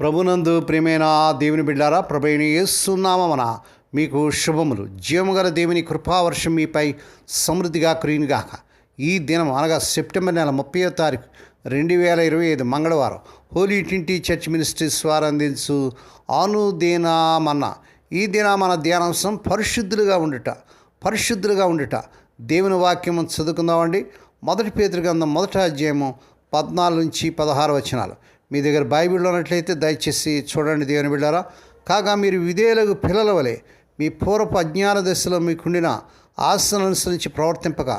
ప్రభునందు ప్రియమైన దేవుని బిడ్డారా ప్రభుని ఏస్తున్నామన మీకు శుభములు. జీవముగల దేవుని కృపావర్షం మీపై సమృద్ధిగా కురియునుగాక ఈ దినం అనగా సెప్టెంబర్ నెల ముప్పై తారీఖు రెండు వేల ఇరవై ఐదు మంగళవారం హోలీ ట్వంటీ చర్చ్ మినిస్ట్రీస్ వారు అందించు ఆనుదీనామన్న ఈ దినామన ధ్యానాంశం పరిశుద్ధులుగా ఉండుట పరిశుద్ధులుగా ఉండుట. దేవుని వాక్యము చదువుకుందామండి. మొదటి పేదరి గ్రంథం మొదటి అధ్యాయము పద్నాలుగు నుంచి పదహారు వచనాలు. మీ దగ్గర బైబిల్లో ఉన్నట్లయితే దయచేసి చూడండి దేవుని బిడ్డారా. కాగా మీరు విధేయులకు పిల్లల వలె మీ పూర్వపు అజ్ఞాన దశలో మీకుండిన ఆశను అనుసరించి ప్రవర్తింపక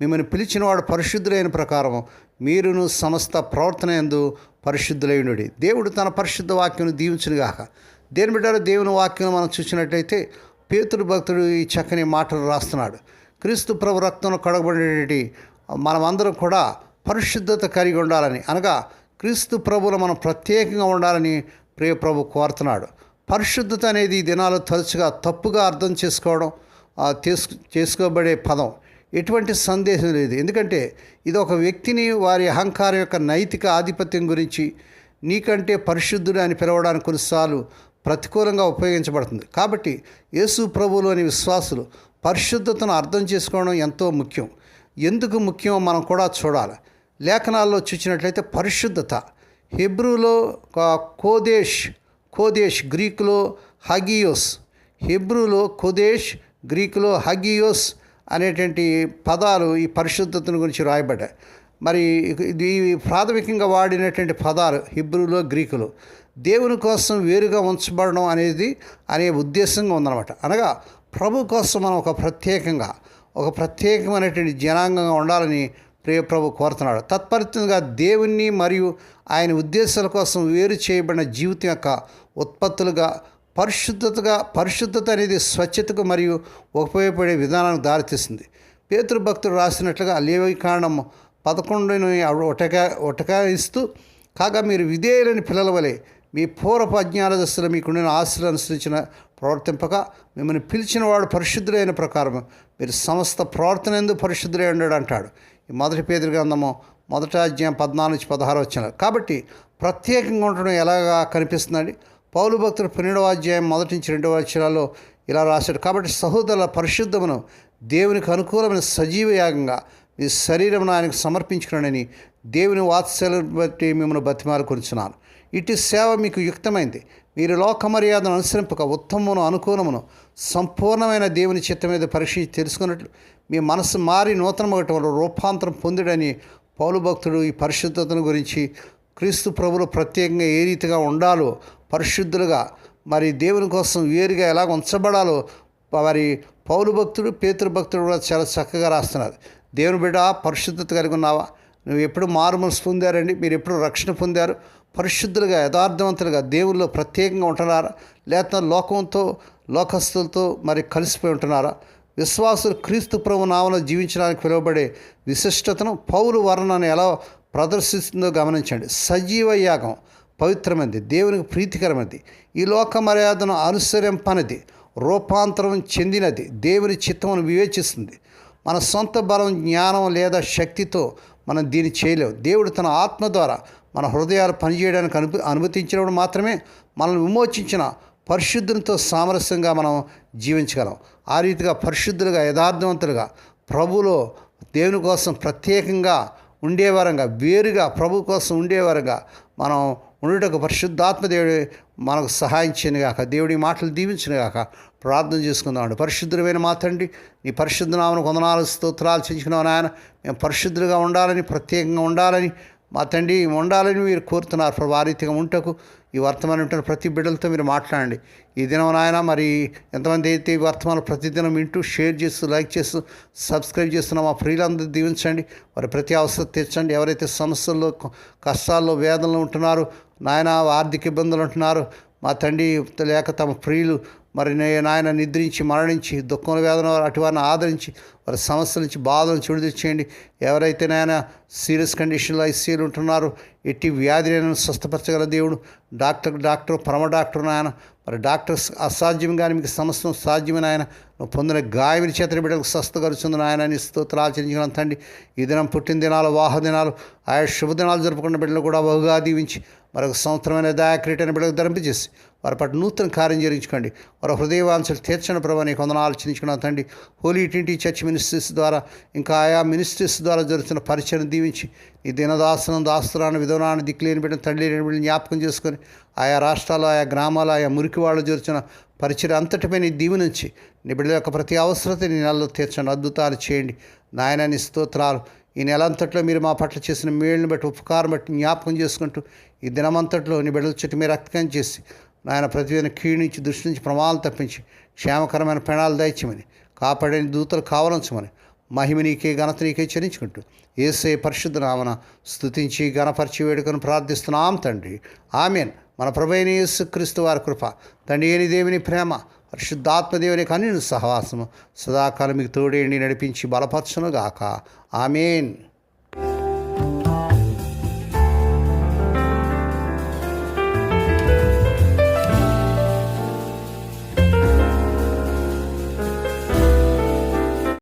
మిమ్మల్ని పిలిచినవాడు పరిశుద్ధులైన ప్రకారం మీరును సమస్త ప్రవర్తన ఎందు పరిశుద్ధులైనడి దేవుడు తన పరిశుద్ధ వాక్యం దీవించునుగాక. దేని బిడ్డారు దేవుని వాక్యం మనం చూసినట్లయితే పేతుడు భక్తుడు ఈ చక్కని మాటలు రాస్తున్నాడు. క్రీస్తు ప్రభు రక్తంలో కడగబడేటి మనమందరం కూడా పరిశుద్ధత కలిగి ఉండాలని అనగా క్రీస్తు ప్రభులు మనం ప్రత్యేకంగా ఉండాలని ప్రియ ప్రభు కోరుతున్నాడు. పరిశుద్ధత అనేది ఈ దినాలు తరచుగా తప్పుగా అర్థం చేసుకోవడం చేసు చేసుకోబడే పదం. ఎటువంటి సందేశం లేదు. ఎందుకంటే ఇది ఒక వ్యక్తిని వారి అహంకారం యొక్క నైతిక ఆధిపత్యం గురించి నీకంటే పరిశుద్ధుడు అని పిలవడానికి కొన్నిసార్లు ప్రతికూలంగా ఉపయోగించబడుతుంది. కాబట్టి యేసు ప్రభులోని విశ్వాసులు పరిశుద్ధతను అర్థం చేసుకోవడం ఎంతో ముఖ్యం. ఎందుకు ముఖ్యమో మనం కూడా చూడాలి. లేఖనాల్లో చూసినట్లయితే పరిశుద్ధత. హెబ్రూలో కా- కోదేశ్ కోదేశ్ గ్రీకులో హగియోస్. హెబ్రూలో కోదేశ్ గ్రీకులో హగియోస్ అనేటువంటి పదాలు ఈ పరిశుద్ధతను గురించి రాయబడ్డాయి. మరి ఇది ప్రాథమికంగా వాడినటువంటి పదాలు హిబ్రూలో గ్రీకులు. దేవుని కోసం వేరుగా ఉంచబడడం అనేది అనే ఉద్దేశంగా ఉందన్నమాట. అనగా ప్రభు కోసం మనం ఒక ప్రత్యేకంగా ఒక ప్రత్యేకమైనటువంటి జనాంగంగా ఉండాలని ప్రియ ప్రభు కోరుతున్నాడు. తత్పరితంగా దేవుణ్ణి మరియు ఆయన ఉద్దేశాల కోసం వేరు చేయబడిన జీవితం యొక్క ఉత్పత్తులుగా పరిశుద్ధతగా పరిశుద్ధత అనేది స్వచ్ఛతకు మరియు ఉపయోగపడే విధానానికి దారితీస్తుంది పేతృభక్తుడు రాసినట్లుగా లేవి కారణం పదకొండుని ఒటకా ఒటకాయిస్తూ కాగా మీరు విధేయులని పిల్లల వలె మీ పూర్వపు అజ్ఞాన దశలో మీకుండిన ఆశలు అనుసరించిన ప్రవర్తింపక మిమ్మల్ని పిలిచిన వాడు పరిశుద్ధులైన ప్రకారం మీరు సమస్త ప్రవర్తన ఎందుకు పరిశుద్ధులై ఉండడు అంటాడు. ఈ మొదటి పేదరి గ్రంథము మొదటి అధ్యాయం పద్నాలుగు నుంచి పదహారు వచ్చిన కాబట్టి ప్రత్యేకంగా ఉండడం ఎలాగా కనిపిస్తుందండి? పౌలు భక్తుడు పన్నెండవ అధ్యాయం మొదటి నుంచి రెండవ అక్షరాల్లో ఇలా రాశాడు. కాబట్టి సహోదరుల పరిశుద్ధమును దేవునికి అనుకూలమైన సజీవ యాగంగా మీ శరీరమును ఆయనకు సమర్పించుకున్నానని దేవుని వాత్సల్యం బట్టి మిమ్మల్ని బతిమాలు కొరుచున్నాను ఇటు సేవ మీకు యుక్తమైంది. మీరు లోక మర్యాదను అనుసరింపక ఉత్తమమును అనుకూలమును సంపూర్ణమైన దేవుని చిత్తం మీద పరీక్షించి తెలుసుకున్నట్లు మీ మనసు మారి నూతన వల్ల రూపాంతరం పొందుడని పౌలు భక్తుడు ఈ పరిశుద్ధతను గురించి క్రీస్తు ప్రభులు ప్రత్యేకంగా ఏ రీతిగా ఉండాలో పరిశుద్ధులుగా మరి దేవుని కోసం వేరుగా ఎలా ఉంచబడాలో మరి పౌలు భక్తుడు పేతృ భక్తుడు కూడా చాలా చక్కగా రాస్తున్నారు. దేవుని బిడ్డ పరిశుద్ధత కలిగి ఉన్నావా? నువ్వు ఎప్పుడు మారు మనసు పొందారండి? మీరు ఎప్పుడు రక్షణ పొందారు? పరిశుద్ధులుగా యథార్థవంతులుగా దేవుల్లో ప్రత్యేకంగా ఉంటున్నారా? లేకపోతే లోకంతో లోకస్తులతో మరి కలిసిపోయి ఉంటున్నారా? విశ్వాసులు క్రీస్తు ప్రభు నామలో జీవించడానికి పిలువబడే విశిష్టతను పౌరు వర్ణన ఎలా ప్రదర్శిస్తుందో గమనించండి. సజీవ యాగం పవిత్రమైనది దేవునికి ప్రీతికరమైనది. ఈ లోక మర్యాదను అనుసరింపనిది రూపాంతరం చెందినది దేవుని చిత్తమును వివేచిస్తుంది. మన సొంత బలం జ్ఞానం లేదా శక్తితో మనం దీన్ని చేయలేము దేవుడు తన ఆత్మ ద్వారా మన హృదయాలు పనిచేయడానికి అను అనుమతించినప్పుడు మాత్రమే మనల్ని విమోచించిన పరిశుద్ధులతో సామరస్యంగా మనం జీవించగలం. ఆ రీతిగా పరిశుద్ధులుగా యథార్థవంతులుగా ప్రభులో దేవుని కోసం ప్రత్యేకంగా ఉండేవారంగా వేరుగా ప్రభు కోసం ఉండేవారంగా మనం ఉండుటకు పరిశుద్ధాత్మ దేవుడు మనకు సహాయం చేయనుగాక దేవుడి మాటలు దీవించినగాక ప్రార్థన చేసుకుందామండి పరిశుద్ధులమైన మా నీ పరిశుద్ధనామను కొందనాలు స్తోత్రాలు చేయించుకున్నావు నాయన. మేము పరిశుద్ధులుగా ఉండాలని ప్రత్యేకంగా ఉండాలని మా తండ్రి ఉండాలని మీరు కోరుతున్నారు. ప్రభు రీతిగా ఉంటకు ఈ వర్తమానం ఉంటున్న ప్రతి బిడ్డలతో మీరు మాట్లాడండి. ఈ దినం నాయన మరి ఎంతమంది అయితే ఈ వర్తమానం ప్రతిదినం వింటూ షేర్ చేస్తూ లైక్ చేస్తూ సబ్స్క్రైబ్ చేస్తున్న మా ప్రియులందరూ దీవించండి. వారి ప్రతి అవసరం తీర్చండి. ఎవరైతే సమస్యల్లో కష్టాల్లో వేదనలు ఉంటున్నారో నాయన ఆర్థిక ఇబ్బందులు ఉంటున్నారు మా తండ్రి లేక తమ ప్రియులు మరి నేను నాయన నిద్రించి మరణించి దుఃఖంలో వేదన అటువారిని ఆదరించి వారి సమస్యల నుంచి బాధల నుంచి విడుదల చేయండి ఎవరైతే నాయన సీరియస్ కండిషన్లో ఐసీయూలు ఉంటున్నారో ఎట్టి వ్యాధిని స్వస్థపరచగల దేవుడు. డాక్టర్ డాక్టర్ పరమ డాక్టర్ నాయన మరి డాక్టర్స్ అసాధ్యం కానీ మీకు సమస్తం సాధ్యమైన ఆయన నువ్వు పొందిన గాయమిని చేతని బిడ్డలకు స్వస్థగరుచుంది ఆయన నీ స్తోత్రాలు చెల్లించిన తండ్రి ఈ దినం పుట్టిన దినాలు వాహ దినాలు ఆయా శుభదినాలు జరుపుకున్న బిడ్డలు కూడా బహుగా దీవించి మరొక సంవత్సరమైన దయాక్రీటైన బిడ్డలకు ధరింపజేసి వారి పట్ల నూతన కార్యం జరిగించుకోండి. వారి హృదయవాంఛలు తీర్చని ప్రభావ నీకు వందనాలు ఆలోచించుకున్నాను. తండ్రి హోలీ టింటి చర్చ్ మినిస్ట్రీస్ ద్వారా ఇంకా ఆయా మినిస్ట్రీస్ ద్వారా జరుగుతున్న పరిచయం దీవించి ఈ దినదాసనం దాస్తురాన్ని విధవనాన్ని దిక్కులేని బిడ్డ తండ్రి లేని బిడ్డని జ్ఞాపకం చేసుకొని ఆయా రాష్ట్రాలు ఆయా గ్రామాలు ఆయా మురికి వాళ్ళు జరుగుతున్న పరిచయం అంతటిపై నీ దీవి నుంచి నీ బిడ్డల యొక్క ప్రతి అవసరత నీ నెలలో తీర్చండి అద్భుతాలు చేయండి. నాయన నీ స్తోత్రాలు ఈ నెలంతట్లో మీరు మా పట్ల చేసిన మేళ్ళని బట్టి ఉపకారం బట్టి జ్ఞాపకం చేసుకుంటూ ఈ దినమంతట్లో నీ బిడ్డల చుట్టూ మీరు రక్తం చేసి నాయన ప్రతిదిన క్షీణించి దృష్టి నుంచి ప్రమాదాలు తప్పించి క్షేమకరమైన పెణాలు దయచమని కాపాడని దూతలు కావలించమని మహిమ నీకే ఘనత నీకే చరించుకుంటూ ఏసే పరిశుద్ధ నామన స్థుతించి ఘనపరిచి వేడుకను ప్రార్థిస్తున్నాం తండ్రి. ఆమెన్. మన ప్రభైన యేసుక్రీస్తు వారి కృప తండ్రి ఏని దేవుని ప్రేమ పరిశుద్ధాత్మదేవుని కన్నీ సహవాసము సదాకాలం మీకు తోడేండి నడిపించి బలపరచునుగాక. ఆమెన్.